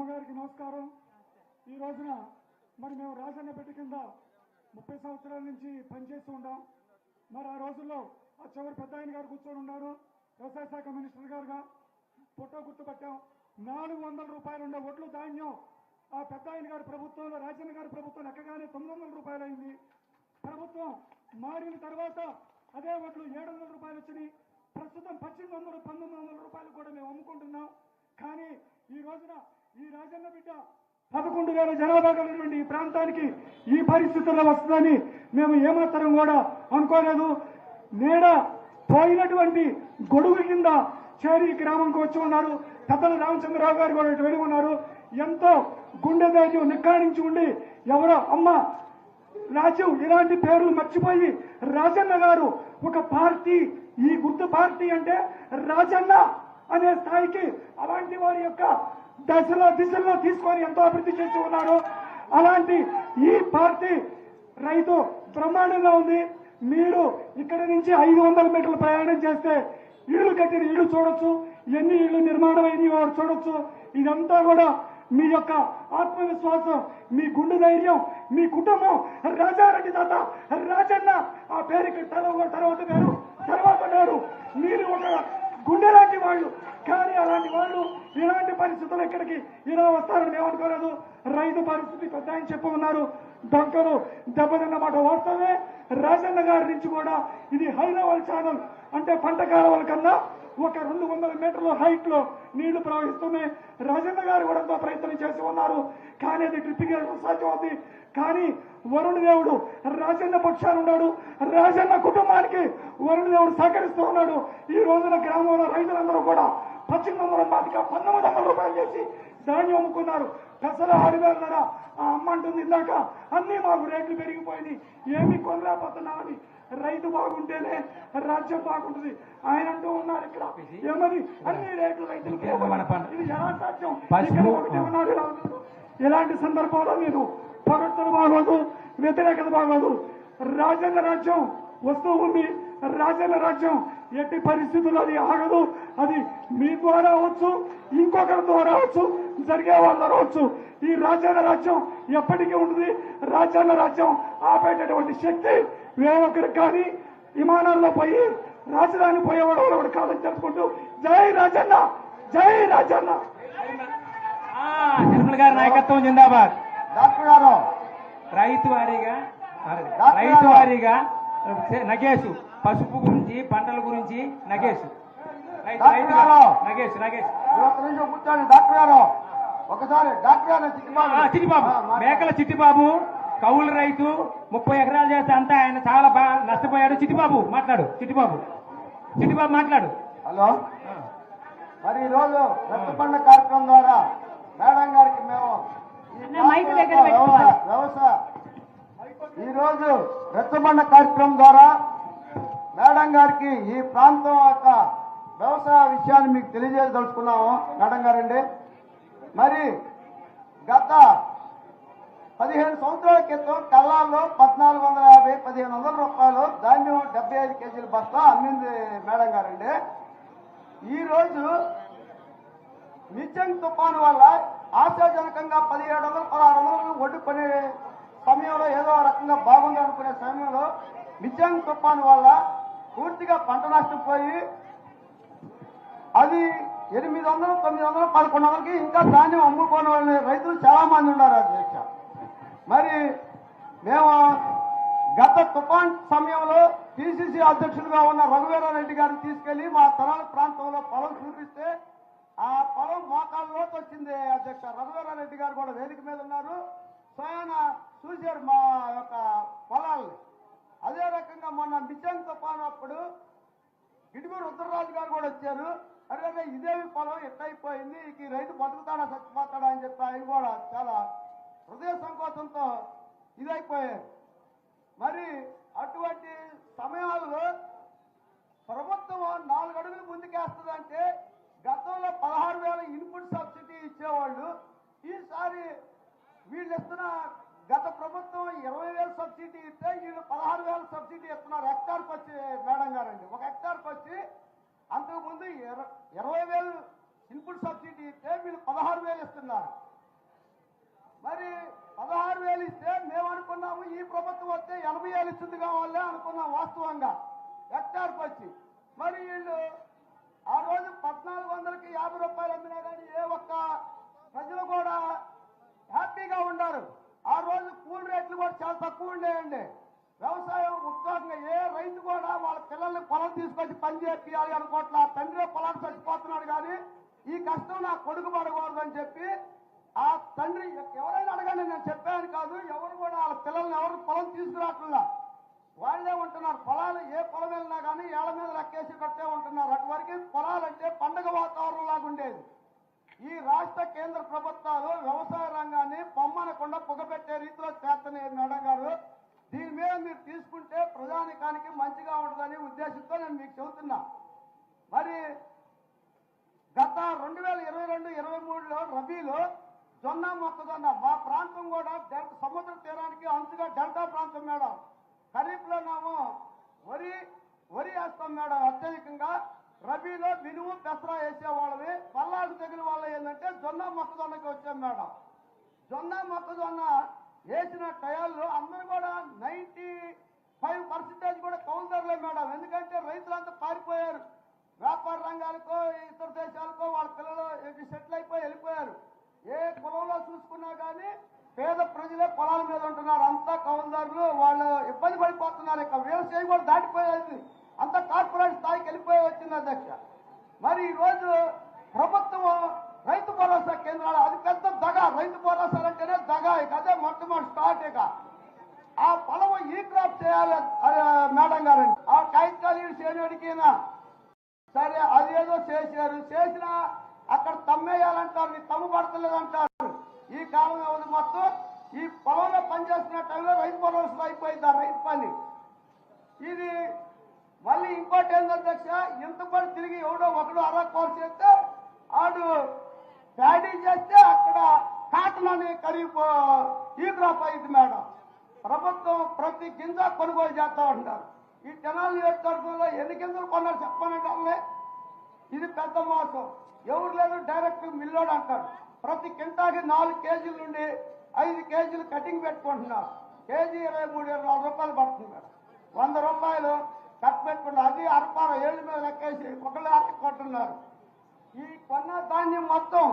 అమ్మగారికి నమస్కారం. ఈ రోజున మరి మేము రాజన్న పెట్టి కింద ముప్పై సంవత్సరాల నుంచి పనిచేస్తూ ఉంటాం మరి ఆ రోజుల్లో ఆ చివరి పెద్ద ఆయన గారు కూర్చొని ఉన్నారు. వ్యవసాయ శాఖ మినిస్టర్ గారుగా ఫోటో గుర్తుపట్టాం. నాలుగు వందల రూపాయలు ఉండే ఒడ్లు ధాన్యం ఆ పెద్ద ఆయన గారి ప్రభుత్వంలో రాజన్న గారి ప్రభుత్వం ఎక్కగానే తొమ్మిది వందల రూపాయలు అయింది. ప్రభుత్వం మారిన తర్వాత అదే ఒడ్లు ఏడు వందల రూపాయలు వచ్చినాయి. ప్రస్తుతం పద్దెనిమిది వందలు పంతొమ్మిది వందల రూపాయలు కూడా మేము అమ్ముకుంటున్నాం. కానీ ఈ రోజున ఈ రాజన్న బిడ్డ పదకొండు వేల జనాభా కలిగినటువంటి ఈ ప్రాంతానికి ఈ పరిస్థితుల్లో వస్తుందని మేము ఏమాత్రం కూడా అనుకోలేదు. నేడ పోయినటువంటి గొడుగు కింద చేరి గ్రామంకి వచ్చి ఉన్నారు. పెద్దల రామచంద్రరావు గారు కూడా ఇటు వెళ్ళి ఉన్నారు. ఎంతో గుండె ధైర్యం నిక్కాణించి ఉండి ఎవరో అమ్మ రాజీవ్ ఇలాంటి పేర్లు మర్చిపోయి రాజన్న గారు ఒక పార్టీ ఈ గుర్తు పార్టీ అంటే రాజన్న అనే స్థాయికి అలాంటి వారి యొక్క దశలో దిశల్లో తీసుకొని ఎంతో అభివృద్ధి చేసి ఉన్నారు. అలాంటి ఈ పార్టీ రైతు బ్రహ్మాండంగా ఉంది. మీరు ఇక్కడ నుంచి ఐదు వందల మీటర్లు ప్రయాణం చేస్తే ఇళ్ళు కట్టిన ఇళ్ళు చూడొచ్చు ఎన్ని ఇళ్ళు నిర్మాణం అయినవి వారు చూడొచ్చు. ఇదంతా కూడా మీ యొక్క ఆత్మవిశ్వాసం మీ గుండె ధైర్యం మీ కుటుంబం. రాజారెడ్డి తాత రాజన్న ఆ పేరుకి తర్వాత తర్వాత పేరు తర్వాత పేరు మీరు ఒక గుండె లాంటి వాళ్ళు కానీ అలాంటి వాళ్ళు ఇలాంటి పరిస్థితులు ఇక్కడికి ఇలా వస్తారని మేము అనుకోలేదు రైతు పరిస్థితి పెద్ద ఆయన చెప్పు ఉన్నారు. డొంకలు దెబ్బతిన్నమాట వాస్తవమే. రాజన్న గారి నుంచి కూడా ఇది హై లెవెల్ ఛానల్. అంటే పంట కాలువల కన్నా ఒక రెండు వందల మీటర్ల హైట్లో నీళ్ళు ప్రవహిస్తున్నాయి. రాజన్న గారు కూడా ఎంతో ప్రయత్నం చేసి ఉన్నారు. కానీ అది డ్రిప్పింగ్ సాధ్యమవుతుంది. కానీ వరుణ దేవుడు రాజన్న పక్షాన ఉన్నాడు. రాజన్న కుటుంబానికి వరుణ దేవుడు సహకరిస్తూ ఉన్నాడు. ఈ రోజున గ్రామంలో రైతులందరూ కూడా పద్దెనిమిది వందల పాతిక పంతొమ్మిది వందల రూపాయలు చేసి ధాన్యం అమ్ముకున్నారు పెసలు ఆరు వేలన్నర ఆ అమ్మ అంటుంది ఇందాక అన్ని మాకు రేట్లు పెరిగిపోయినాయి ఏమి కొనలేకపోతున్నామని రైతు బాగుంటేనే రాజ్యం బాగుంటుంది ఆయన అంటూ ఉన్నారు ఇక్కడ ఏమని అన్ని రేట్లు రైతులకు. ఇది ఎలా సాధ్యం. ఇక్కడ ఒకటి ఉన్నారు ఇలా ఉన్నారు. ఇలాంటి సందర్భంలో మీరు పొగడ్తలు బాగోదు వ్యతిరేకత బాగోదు రాజ్యాంగ రాజ్యం వస్తూ ఉంది రాజ్యాంగ రాజ్యం ఎట్టి పరిస్థితుల్లో అది ఆగదు. అది మీ ద్వారా అవచ్చు ఇంకొకరి ద్వారా అవచ్చు జరిగే వాళ్ళ అవచ్చు ఈ రాజ్యాంగ రాజ్యం ఎప్పటికీ ఉంటుంది రాజ్యాంగ రాజ్యం ఆపేటటువంటి శక్తి వేరొకరికి కానీ విమానాల్లో పోయి రాజధాని పోయేవాడు ఒకడు కాదని తెలుసుకుంటూ జై రాజన్న జై రాజన్న. ఆ, నిర్మల్ గారి నాయకత్వం జిందాబాద్. డాక్టర్ గారు. రైతు వారీగా రైతు. వారీగా నగేష్ పసుపు గురించి పంటల గురించి నగేష్. నగేష్ నగేష్ డాక్టర్ గారు. ఒకసారి డాక్టర్ చిట్టిబాబు. మేకల చిట్టిబాబు కౌలు రైతు ముప్పై ఎకరాలు చేస్తే అంతా ఆయన చాలా బాగా నష్టపోయాడు. చిట్టిబాబు మాట్లాడు. చిట్టిబాబు. చిట్టిబాబు మాట్లాడు. హలో? మరి ఈ రోజు రక్తపండ కార్యక్రమం ద్వారా మేడం గారికి మేము. వ్యవసాయ- ఈరోజు రెచ్చబండ కార్యక్రమం ద్వారా మేడం గారికి ఈ ప్రాంతం యొక్క వ్యవసాయ విషయాన్ని మీకు తెలియజేయదలుచుకున్నాము. మేడం గారండి. మరి గత పదిహేను సంవత్సరాల క్రితం కల్లాల్లో పద్నాలుగు వందల యాభై పదిహేను వందల రూపాయలు ధాన్యం డెబ్బై ఐదు కేజీల బస్తా అమ్మింది మేడం గారండి. ఈరోజు రోజు నిత్యం తుఫాను వల్ల ఆశాజనకంగా పదిహేడు వందలు పదహారు వందలు ఒడ్డు పని రకంగా బాగుంది అనుకునే సమయంలో నిత్యం తుఫాను వల్ల పూర్తిగా పంట నష్టం పోయి అది ఎనిమిది వందలు తొమ్మిది వందలు పదకొండు వందలకి ఇంకా ధాన్యం అమ్ముకోని వాళ్ళ రైతులు చాలా మంది ఉన్నారు అధ్యక్ష మరి మేము గత తుఫాన్ సమయంలో పిసిసి అధ్యక్షులుగా ఉన్న రఘువీరారెడ్డి గారిని తీసుకెళ్ళి మా తరాల ప్రాంతంలో పొలం చూపిస్తే ఆ పొలం మోకాల్లోకి వచ్చింది అధ్యక్ష రఘువీరారెడ్డి గారు కూడా వేదిక మీద ఉన్నారు. స్వయాన చూశారు మా యొక్క పొలాల్ని. అదే రకంగా మొన్న మిషన్ తుపానప్పుడు అప్పుడు ఉత్తరరాజు గారు కూడా వచ్చారు. అరే ఇదేమి పొలం? ఎట్టయిపోయింది? ఈ రైతు బతుకుతాడా చచ్చిపోతాడా అని చెప్పి ఆయన కూడా చాలా హృదయ సంకోచంతో ఇదైపోయారు. మరి అటువంటి సమయాల్లో ప్రభుత్వం నాలుగు అడుగులు ముందుకేస్తుందంటే గతంలో పదహారు వేల ఇన్పుట్ సబ్సిడీ ఇచ్చేవాళ్ళు. ఈసారి వీళ్ళు ఇస్తున్న గత ప్రభుత్వం ఇరవై వేలు సబ్సిడీ ఇస్తే వీళ్ళు పదహారు వేల సబ్సిడీ ఇస్తున్నారు. హెక్టార్కి వచ్చి మేడం గారండి. ఒక హెక్టార్కి వచ్చి అంతకుముందు ఇరవై వేలు ఇన్పుట్ సబ్సిడీ ఇస్తే వీళ్ళు పదహారు వేలు ఇస్తున్నారు. మరి పదహారు వేలు ఇస్తే మేము అనుకున్నాము ఈ ప్రభుత్వం వస్తే ఎనభై వేలు ఇచ్చింది కావాలే అనుకున్నాం వాస్తవంగా. హెక్టార్కి వచ్చి. మరి వీళ్ళు ఆ రోజు పద్నాలుగు వందలకి యాభై రూపాయలు అమ్మినా కానీ ఏ ఒక్క ప్రజలు కూడా హ్యాపీగా ఉన్నారు ఆ రోజు కూలి రేట్లు కూడా చాలా తక్కువ ఉండేయండి. వ్యవసాయం ఉత్సాహంగా ఏ రైతు కూడా వాళ్ళ పిల్లల్ని పొలం తీసుకొచ్చి పని చేయాలి అనుకోవట్లా తండ్రి పొలాలు చచ్చిపోతున్నాడు కానీ ఈ కష్టం నా కొడుకు పడకూడదని చెప్పి ఆ తండ్రి ఎవరైనా అడగండి నేను చెప్పాను కాదు ఎవరు కూడా వాళ్ళ పిల్లల్ని ఎవరు పొలం తీసుకురావట్లా వాళ్ళే ఉంటున్నారు పొలాలు ఏ పొలం వెళ్ళినా కానీ ఏళ్ళ మీద లెక్కేసి కట్టే ఉంటున్నారు. అటువరకు పొలాలంటే పండగ వాతావరణం లాగా ఉండేది. ఈ రాష్ట్ర కేంద్ర ప్రభుత్వాలు వ్యవసాయ రంగాన్ని పొమ్మనకుండా పొగపెట్టే రీతిలో చేస్తున్నాయి మేడం గారు. దీని మీద మీరు తీసుకుంటే ప్రజానికానికి మంచిగా ఉంటుందనే ఉద్దేశంతో నేను మీకు చెబుతున్నా. మరి గత రెండు వేల ఇరవై రెండు ఇరవై మూడులో రబీలో జొన్న మొక్కజొన్న మా ప్రాంతం కూడా డెల్టా సముద్ర తీరానికి అంచుగా డెల్టా ప్రాంతం మేడం. ఖరీఫ్లోనేమో వరి వరి వేస్తాం మేడం అత్యధికంగా. రబీలో మినుము పెసరా వేసేవాళ్ళవి పల్లాకు తగిన వాళ్ళు ఏంటంటే జొన్న మొక్కజొన్నకి వచ్చాం మేడం. జొన్న మొక్కజొన్న వేసిన టయాల్లో అందరూ కూడా నైంటీ ఫైవ్ పర్సెంటేజ్ కూడా కౌంటర్లే మేడం. ఎందుకంటే రైతులంతా పారిపోయారు. వ్యాపార రంగాలకో ఇతర దేశాలకో వాళ్ళ పిల్లలు సెటిల్ అయిపోయి వెళ్ళిపోయారు. ఏ పొలంలో చూసుకున్నా కానీ పేద ప్రజలే పొలాల మీద ఉంటున్నారు. అంతా కౌలుదారులు వాళ్ళు ఇబ్బంది పడిపోతున్నారు. ఇక వ్యవసాయం కూడా దాటిపోయేది. అంత కార్పొరేట్ స్థాయికి వెళ్ళిపోయి వచ్చింది అధ్యక్ష. మరి ఈ రోజు ప్రభుత్వం రైతు భరోసా కేంద్రాలు అది పెద్ద దగ రైతు భరోసా అంటేనే దగ ఇక. అదే మొట్టమొదటి స్టార్ట్ ఇక. ఆ పొలం ఈ క్రాప్ చేయాలి మేడం గారండి. ఆ కాగితాలు చేయడానికైనా సరే అదేదో చేశారు. చేసినా అక్కడ తమ్మేయాలంటారు నీ తమ్ము పడతలేదంటారు ఈ కాలంలో ఉంది మొత్తం? ఈ పొలంలో పనిచేస్తున్న టైంలో రైతు భరోసా అయిపోయింది ఆ రైతు పని. ఇది మళ్ళీ ఇంకోటి ఏంటో అధ్యక్ష ఇంత తిరిగి ఎవడో ఒకడు అలా కోర్స్ చేస్తే ఆడు ప్యాడీ చేస్తే అక్కడ కాటన్ అనే కరిగిపో ఈ అయింది మేడం. ప్రభుత్వం ప్రతి గింజ కొనుగోలు చేస్తా ఉంటారు ఈ జనాలు నియోజకవర్గంలో ఎన్ని గింజలు కొన్నారు చెప్పనంటే ఇది పెద్ద మోసం. ఎవరు లేదు డైరెక్ట్ మిల్లోడు అంటాడు ప్రతి కింటాకి నాలుగు కేజీల నుండి ఐదు కేజీలు కటింగ్ పెట్టుకుంటున్నారు. కేజీ ఇరవై మూడు ఇరవై నాలుగు రూపాయలు పడుతుంది మేడం. వంద రూపాయలు కట్ పెట్టుకుంటారు అది అరపార ఏళ్ళ మీద లెక్కేసి ఒకళ్ళు కొంటున్నారు ఈ కొన్న ధాన్యం మొత్తం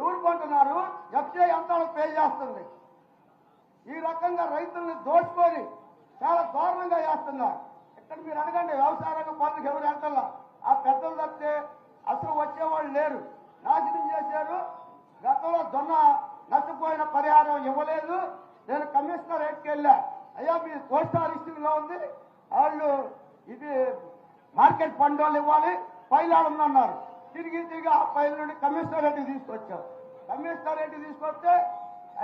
ఎవరు కొంటున్నారు? ఎఫ్సీఐ యంత్రాలకు పే చేస్తుంది ఈ రకంగా రైతుల్ని దోచుకొని చాలా దారుణంగా చేస్తున్నారు. ఇక్కడ మీరు అడగండి వ్యవసాయ రంగ పనులకు ఎవరు ఎంటల్లా ఆ పెద్దలు తప్పితే అసలు వచ్చేవాళ్ళు లేరు. నాశనం చేశారు. గతంలో జొన్న నష్టపోయిన పరిహారం ఇవ్వలేదు. నేను కమిషనర్ రేట్కి వెళ్ళా. అయ్యా మీ పోస్ట్ లిస్టింగ్లో ఉంది. వాళ్ళు ఇది మార్కెట్ ఫండ్ వాళ్ళు ఇవ్వాలి ఫైల్ ఉందన్నారు తిరిగి తిరిగి ఆ ఫైల్ నుండి కమిషనర్ రెడ్డి తీసుకొచ్చాం కమిషనర్ రెడ్డి తీసుకొస్తే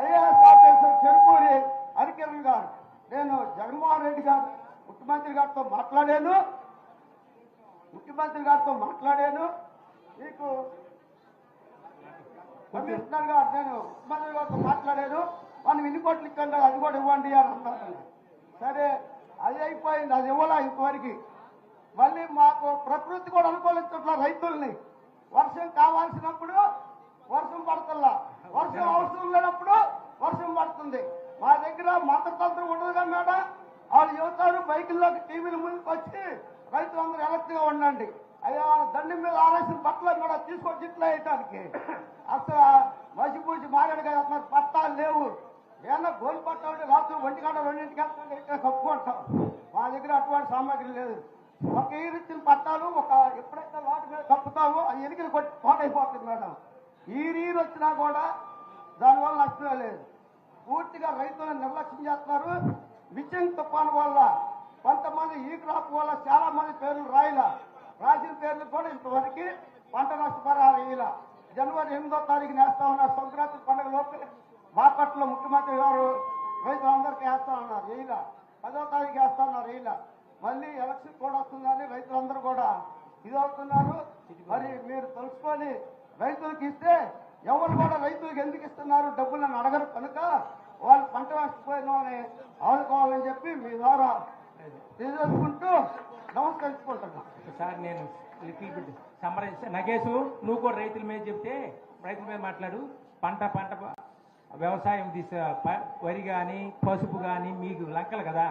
ఐఏఎస్ ఆఫీసర్ చెరుపూరి హరికిరణ్ గారు నేను జగన్మోహన్ రెడ్డి గారు ముఖ్యమంత్రి గారితో మాట్లాడాను. ముఖ్యమంత్రి గారితో మాట్లాడాను. మీకు కమిషనర్ గారు నేను ముఖ్యమంత్రి గారితో మాట్లాడాను. మనం ఇన్ని కోట్లు ఇక్కడ అది కూడా ఇవ్వండి అని అన్నారు. సరే అది అయిపోయింది. అది ఇవ్వాలా ఇంతవరకు. మళ్ళీ మాకు ప్రకృతి కూడా అనుకూలించట్ల రైతుల్ని. వర్షం కావాల్సినప్పుడు వర్షం పడుతుందా? వర్షం అవసరం లేనప్పుడు వర్షం పడుతుంది. మా దగ్గర మంత్రతంత్రం ఉండదుగా మేడం? వాళ్ళు చెబుతారు బైకుల్లోకి టీవీల ముందుకు వచ్చి రైతులందరూ ఎలక్ట్గా ఉండండి. అయ్యా దండం మీద ఆరేసిన బట్టలు కూడా తీసుకొచ్చి ఇట్లా వేయటానికి. అసలు మసిపూసి మారేడుగా అసలు పట్టాలు లేవు. ఏమన్నా గోలు పట్టాలంటే రాత్రి ఒంటి గంట రెండింటికి వెళ్తాం ఇక్కడ కప్పుకుంటాం మా దగ్గర అటువంటి సామాగ్రి లేదు. ఒక ఈరిచ్చిన పట్టాలు ఒక ఎప్పుడైతే వాటి మీద కప్పుతామో అది ఎలికలు కొట్టి పాటైపోతుంది మేడం. ఈ నీరు వచ్చినా కూడా దానివల్ల నష్టమే లేదు. పూర్తిగా రైతులను నిర్లక్ష్యం చేస్తున్నారు. మిషన్ తుఫాను వల్ల కొంతమంది ఈ క్రాప్ వల్ల చాలా మంది పేర్లు రాయిల. రాసిన పేర్లు కూడా ఇంతవరకు పంట నష్టపరిహారం ఇలా జనవరి ఎనిమిదో తారీఖు నేస్తా ఉన్నారు సంక్రాంతి పండుగ లోపల బాపట్ల ముఖ్యమంత్రి గారు రైతులందరికీ వేస్తా ఉన్నారు వేయలా పదో తారీఖు వేస్తా ఉన్నారు వేయలా మళ్ళీ ఎలక్షన్ కూడా వస్తుందని రైతులందరూ కూడా ఇదవుతున్నారు మరి మీరు తెలుసుకొని రైతులకు ఇస్తే ఎవరు కూడా రైతులకు ఎందుకు ఇస్తున్నారు? డబ్బులను నన్ను అడగరు కనుక వాళ్ళు పంట నష్టపోయిన అని ఆదుకోవాలని చెప్పి మీ ద్వారా తెలియజేసుకుంటూ నమస్కరించుకుంటున్నాను సార్ నేను లిటిల్ బిట్ నువ్వు కూడా రైతుల మీద చెప్తే రైతుల మీద మాట్లాడు. పంట పంట వ్యవసాయం తీసే ప- వరి కానీ పసుపు కానీ మీకు లంకలు కదా?